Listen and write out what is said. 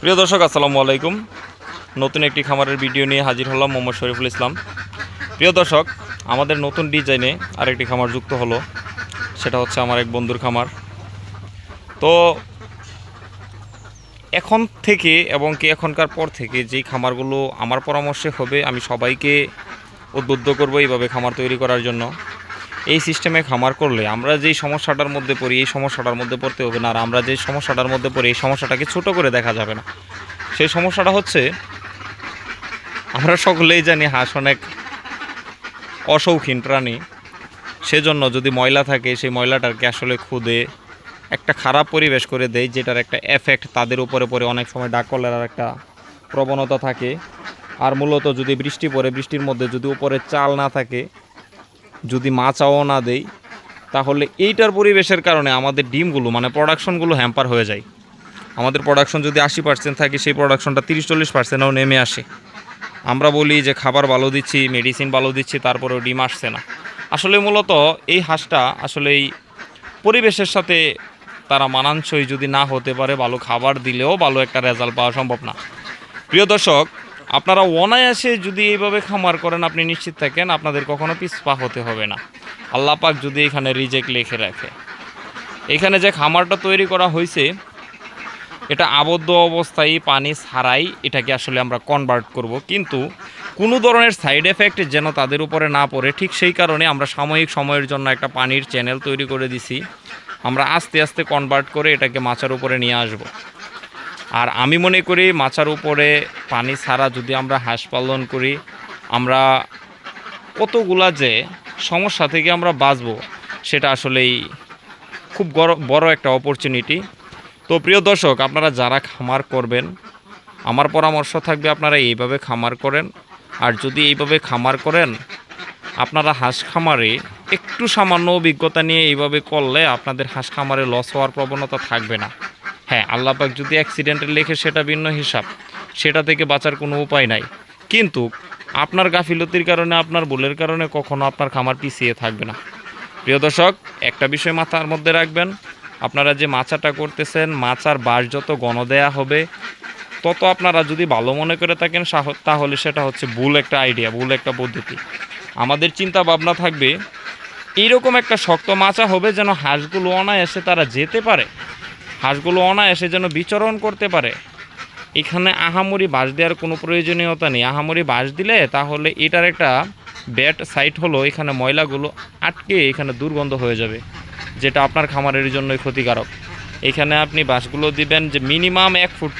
প্রিয় দর্শক, আসসালামু আলাইকুম। নতুন একটি খামারের ভিডিও নিয়ে হাজির হলাম মোহাম্মদ শরীফুল ইসলাম। প্রিয় দর্শক, আমাদের নতুন ডিজাইনে আরেকটি খামার যুক্ত হলো। সেটা হচ্ছে আমার এক বন্ধুর খামার। তো এখন থেকে এবং কি এখনকার পর থেকে যেই খামারগুলো আমার পরামর্শে হবে, আমি সবাইকে উদ্বুদ্ধ করব এইভাবে খামার তৈরি করার জন্য। এই সিস্টেমে খামার করলে আমরা যেই সমস্যাটার মধ্যে পড়ি, এই সমস্যাটার মধ্যে পড়তে হবে না। আর আমরা যেই সমস্যাটার মধ্যে পড়ি, এই সমস্যাটাকে ছোট করে দেখা যাবে না। সেই সমস্যাটা হচ্ছে, আমরা সকলেই জানি হাঁস অনেক অশৌখিন প্রাণী। সেজন্য যদি ময়লা থাকে, সেই ময়লাটাকে আসলে খুদে একটা খারাপ পরিবেশ করে দেয়, যেটার একটা এফেক্ট তাদের উপরে পড়ে। অনেক সময় ডাক কলেরার একটা প্রবণতা থাকে। আর মূলত যদি বৃষ্টি পড়ে, বৃষ্টির মধ্যে যদি উপরে চাল না থাকে যদি মা মাচাও না দেই, তাহলে এইটার পরিবেশের কারণে আমাদের ডিমগুলো মানে প্রোডাকশনগুলো হ্যাম্পার হয়ে যায়। আমাদের প্রোডাকশন যদি আশি পার্সেন্ট থাকে, সেই প্রোডাকশনটা তিরিশ চল্লিশ পার্সেন্টও নেমে আসে। আমরা বলি যে খাবার ভালো দিচ্ছি মেডিসিন ভালো দিচ্ছি, তারপরেও ডিম আসছে না। আসলে মূলত এই হাঁসটা আসলে এই পরিবেশের সাথে তারা মানানসই যদি না হতে পারে, ভালো খাবার দিলেও ভালো একটা রেজাল্ট পাওয়া সম্ভব না। প্রিয় দর্শক আপনারা অনায়াসে যদি এইভাবে খামার করেন, আপনি নিশ্চিত থাকেন আপনাদের কখনো পিছপা হতে হবে না। আল্লাহ পাক যদি এখানে রিজেক্ট লিখে রাখে। এখানে যে খামারটা তৈরি করা হয়েছে, এটা আবদ্ধ অবস্থায় পানি ছাড়াই এটাকে আসলে আমরা কনভার্ট করব। কিন্তু কোনো ধরনের সাইড এফেক্ট যেন তাদের উপরে না পড়ে, ঠিক সেই কারণে আমরা সাময়িক সময়ের জন্য একটা পানির চ্যানেল তৈরি করে দিছি। আমরা আস্তে আস্তে কনভার্ট করে এটাকে মাচার উপরে নিয়ে আসব। আর আমি মনে করি মাচার উপরে পানি ছাড়া যদি আমরা হাঁস পালন করি, আমরা কতগুলা যে সমস্যা থেকে আমরা বাঁচবো, সেটা আসলেই খুব বড় একটা অপরচুনিটি তো প্রিয় দর্শক, আপনারা যারা খামার করবেন, আমার পরামর্শ থাকবে আপনারা এইভাবে খামার করেন। আর যদি এইভাবে খামার করেন, আপনারা হাঁস খামারে একটু সামান্য অভিজ্ঞতা নিয়ে এইভাবে করলে আপনাদের হাঁস খামারে লস হওয়ার প্রবণতা থাকবে না। হ্যাঁ আল্লাপাক যদি অ্যাক্সিডেন্টে লেখে সেটা ভিন্ন হিসাব। সেটা থেকে বাঁচার কোনো উপায় নাই। কিন্তু আপনার গাফিলতির কারণে, আপনার ভুলের কারণে কখনো আপনার খামার পিছিয়ে থাকবে না। প্রিয় দর্শক, একটা বিষয় মাথার মধ্যে রাখবেন। আপনারা যে মাচাটা করতেছেন, মাচার বাঁশ যত গণ দেয়া হবে, তত আপনারা যদি ভালো মনে করে থাকেন তাহলে সেটা হচ্ছে ভুল একটা আইডিয়া ভুল একটা পদ্ধতি। আমাদের চিন্তা ভাবনা থাকবে, এইরকম একটা শক্ত মাচা হবে যেন হাঁসগুলো অনায়াসে তারা যেতে পারে। হাঁসগুলো অনায়াসে যেন বিচরণ করতে পারে। এখানে আহামরি বাঁশ দেওয়ার কোনো প্রয়োজনীয়তা নেই। আহামরি বাঁশ দিলে তাহলে এটার একটা ব্যাট সাইট হলো, এখানে ময়লাগুলো আটকে এখানে দুর্গন্ধ হয়ে যাবে, যেটা আপনার খামারের জন্যই ক্ষতিকারক। এখানে আপনি বাঁশগুলো দিবেন যে মিনিমাম এক ফুট।